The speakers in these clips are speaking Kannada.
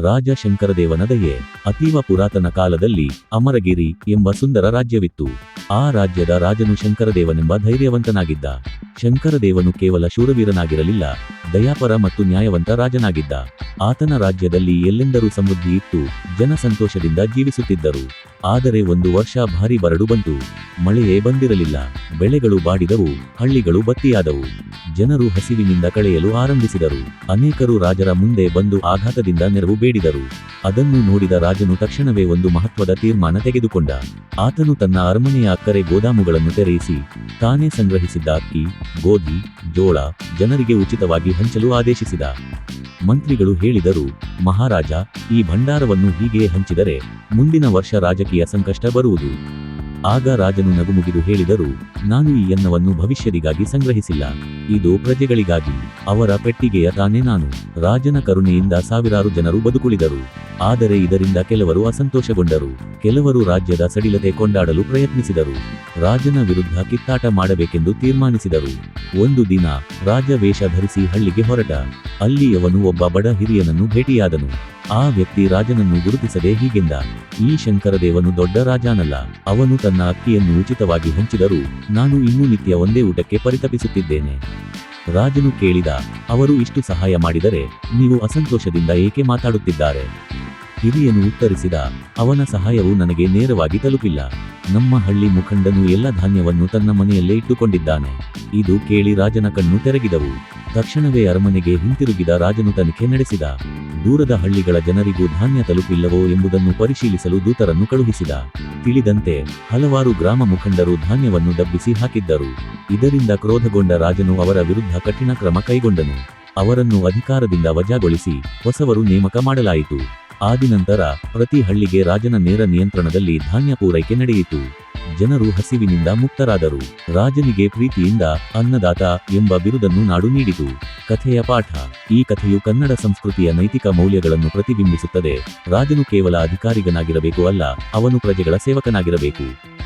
ರಾಜ ಶಂಕರದೇವನ ದಯೆ. ಅತೀವ ಪುರಾತನ ಕಾಲದಲ್ಲಿ ಅಮರಗಿರಿ ಎಂಬ ಸುಂದರ ರಾಜ್ಯವಿತ್ತು. ಆ ರಾಜ್ಯದ ರಾಜನು ಶಂಕರದೇವನೆಂಬ ಧೈರ್ಯವಂತನಾಗಿದ್ದ. ಶಂಕರದೇವನು ಕೇವಲ ಶೂರವೀರನಾಗಿರಲಿಲ್ಲ, ದಯಾಪರ ಮತ್ತು ನ್ಯಾಯವಂತ ರಾಜನಾಗಿದ್ದ. ಆತನ ರಾಜ್ಯದಲ್ಲಿ ಎಲ್ಲೆಂದರೂ ಸಮೃದ್ಧಿ ಇತ್ತು, ಜನ ಸಂತೋಷದಿಂದ ಜೀವಿಸುತ್ತಿದ್ದರು. ಆದರೆ ಒಂದು ವರ್ಷ ಭಾರಿ ಬರಡು ಬಂತು. ಮಳೆಯೇ ಬಂದಿರಲಿಲ್ಲ. ಬೆಳೆಗಳು ಬಾಡಿದವು, ಹಳ್ಳಿಗಳು ಬತ್ತಿಯಾದವು. ಜನರು ಹಸಿವಿನಿಂದ ಕಳೆಯಲು ಆರಂಭಿಸಿದರು. ಅನೇಕರು ರಾಜರ ಮುಂದೆ ಬಂದು ಆಘಾತದಿಂದ ನೆರವು ಬೇಡಿದರು. ಅದನ್ನು ನೋಡಿದ ರಾಜನು ತಕ್ಷಣವೇ ಒಂದು ಮಹತ್ವದ ತೀರ್ಮಾನ ತೆಗೆದುಕೊಂಡ. ಆತನು ತನ್ನ ಅರಮನೆಯ ಅಕ್ಕರೆ ಗೋದಾಮುಗಳನ್ನು ತೆರೆಯಿಸಿ, ತಾನೇ ಸಂಗ್ರಹಿಸಿದ್ದ ಅಕ್ಕಿ, ಗೋಧಿ, ಜೋಳ ಜನರಿಗೆ ಉಚಿತವಾಗಿ ಹಂಚಲು ಆದೇಶಿಸಿದ. ಮಂತ್ರಿಗಳು ಹೇಳಿದರು, ಮಹಾರಾಜ, ಈ ಭಂಡಾರವನ್ನು ಹೀಗೆ ಹಂಚಿದರೆ ಮುಂದಿನ ವರ್ಷ ರಾಜಕೀಯ ಸಂಕಷ್ಟ ಬರುವುದು. ಆಗ ರಾಜನು ನಗುಮುಗಿದು ಹೇಳಿದರು ನಾನು ಈ ಅನ್ನವನ್ನು ಭವಿಷ್ಯದಿಗಾಗಿ ಸಂಗ್ರಹಿಸಿಲ್ಲ. ಇದು ಪ್ರಜೆಗಳಿಗಾಗಿ. ಅವರ ಪೆಟ್ಟಿಗೆಯ ತಾನೇ ನಾನು. ರಾಜನ ಕರುಣೆಯಿಂದ ಸಾವಿರಾರು ಜನರು ಬದುಕುಳಿದರು. ಆದರೆ ಇದರಿಂದ ಕೆಲವರು ಅಸಂತೋಷಗೊಂಡರು. ಕೆಲವರು ರಾಜ್ಯದ ಸಡಿಲತೆ ಕೊಂಡಾಡಲು ಪ್ರಯತ್ನಿಸಿದರು. ರಾಜನ ವಿರುದ್ಧ ಕಿತ್ತಾಟ ಮಾಡಬೇಕೆಂದು ತೀರ್ಮಾನಿಸಿದರು. ಒಂದು ದಿನ ರಾಜ ವೇಷ ಧರಿಸಿ ಹಳ್ಳಿಗೆ ಹೊರಟ. ಅಲ್ಲಿ ಅವನು ಒಬ್ಬ ಬಡ ಹಿರಿಯನನ್ನು ಭೇಟಿಯಾದನು. ಆ ವ್ಯಕ್ತಿ ರಾಜನನ್ನು ಗುರುತಿಸದೆ ಹೀಗೆಂದ. ಈ ಶಂಕರದೇವನು ದೊಡ್ಡ ರಾಜಾನಲ್ಲ. ಅವನು ತನ್ನ ಅಕ್ಕಿಯನ್ನು ಉಚಿತವಾಗಿ ಹಂಚಿದರೂ ನಾನು ಇನ್ನೂ ನಿತ್ಯ ಒಂದೇ ಊಟಕ್ಕೆ ಪರಿತಪಿಸುತ್ತಿದ್ದೇನೆ. ರಾಜನು ಕೇಳಿದ, ಅವರು ಇಷ್ಟು ಸಹಾಯ ಮಾಡಿದರೆ ನೀವು ಅಸಂತೋಷದಿಂದ ಏಕೆ ಮಾತಾಡುತ್ತಿದ್ದಾರೆ? ಹಿರಿಯನು ಉತ್ತರಿಸಿದ, ಅವನ ಸಹಾಯವು ನನಗೆ ನೇರವಾಗಿ ತಲುಪಿಲ್ಲ. ನಮ್ಮ ಹಳ್ಳಿ ಮುಖಂಡನು ಎಲ್ಲ ಧಾನ್ಯವನ್ನು ತನ್ನ ಮನೆಯಲ್ಲೇ ಇಟ್ಟುಕೊಂಡಿದ್ದಾನೆ. ಇದು ಕೇಳಿ ರಾಜನ ಕಣ್ಣು ತೆರೆಗಿದವು. ತಕ್ಷಣವೇ ಅರಮನೆಗೆ ಹಿಂತಿರುಗಿದ ರಾಜನು ತನಿಖೆ ನಡೆಸಿದ. ದೂರದ ಹಳ್ಳಿಗಳ ಜನರಿಗೂ ಧಾನ್ಯ ತಲುಪಿಲ್ಲವೋ ಎಂಬುದನ್ನು ಪರಿಶೀಲಿಸಲು ದೂತರನ್ನು ಕಳುಹಿಸಿದ. ತಿಳಿದಂತೆ, ಹಲವಾರು ಗ್ರಾಮ ಮುಖಂಡರು ಧಾನ್ಯವನ್ನು ಡಬ್ಬಿಸಿ ಹಾಕಿದ್ದರು. ಇದರಿಂದ ಕ್ರೋಧಗೊಂಡ ರಾಜನು ಅವರ ವಿರುದ್ಧ ಕಠಿಣ ಕ್ರಮ ಕೈಗೊಂಡನು. ಅವರನ್ನು ಅಧಿಕಾರದಿಂದ ವಜಾಗೊಳಿಸಿ ಹೊಸವರು ನೇಮಕ ಮಾಡಲಾಯಿತು. ಆದಿನಂತರ ಪ್ರತಿ ಹಳ್ಳಿಗೆ ರಾಜನ ನೇರ ನಿಯಂತ್ರಣದಲ್ಲಿ ಧಾನ್ಯ ಪೂರೈಕೆ ನಡೆಯಿತು. ಜನರು ಹಸಿವಿನಿಂದ ಮುಕ್ತರಾದರು. ರಾಜನಿಗೆ ಪ್ರೀತಿಯಿಂದ ಅನ್ನದಾತ ಎಂಬ ಬಿರುದನ್ನು ನಾಡು ನೀಡಿತು. ಕಥೆಯ ಪಾಠ. ಈ ಕಥೆಯು ಕನ್ನಡ ಸಂಸ್ಕೃತಿಯ ನೈತಿಕ ಮೌಲ್ಯಗಳನ್ನು ಪ್ರತಿಬಿಂಬಿಸುತ್ತದೆ. ರಾಜನು ಕೇವಲ ಅಧಿಕಾರಿಗನಾಗಿರಬೇಕು ಅಲ್ಲ, ಅವನು ಪ್ರಜೆಗಳ ಸೇವಕನಾಗಿರಬೇಕು.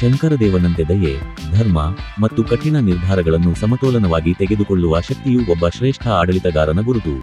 ಶಂಕರದೇವನಂತೆ ದಯೆ, ಧರ್ಮ ಮತ್ತು ಕಠಿಣ ನಿರ್ಧಾರಗಳನ್ನು ಸಮತೋಲನವಾಗಿ ತೆಗೆದುಕೊಳ್ಳುವ ಶಕ್ತಿಯು ಒಬ್ಬ ಶ್ರೇಷ್ಠ ಆಡಳಿತಗಾರನ ಗುರುತು.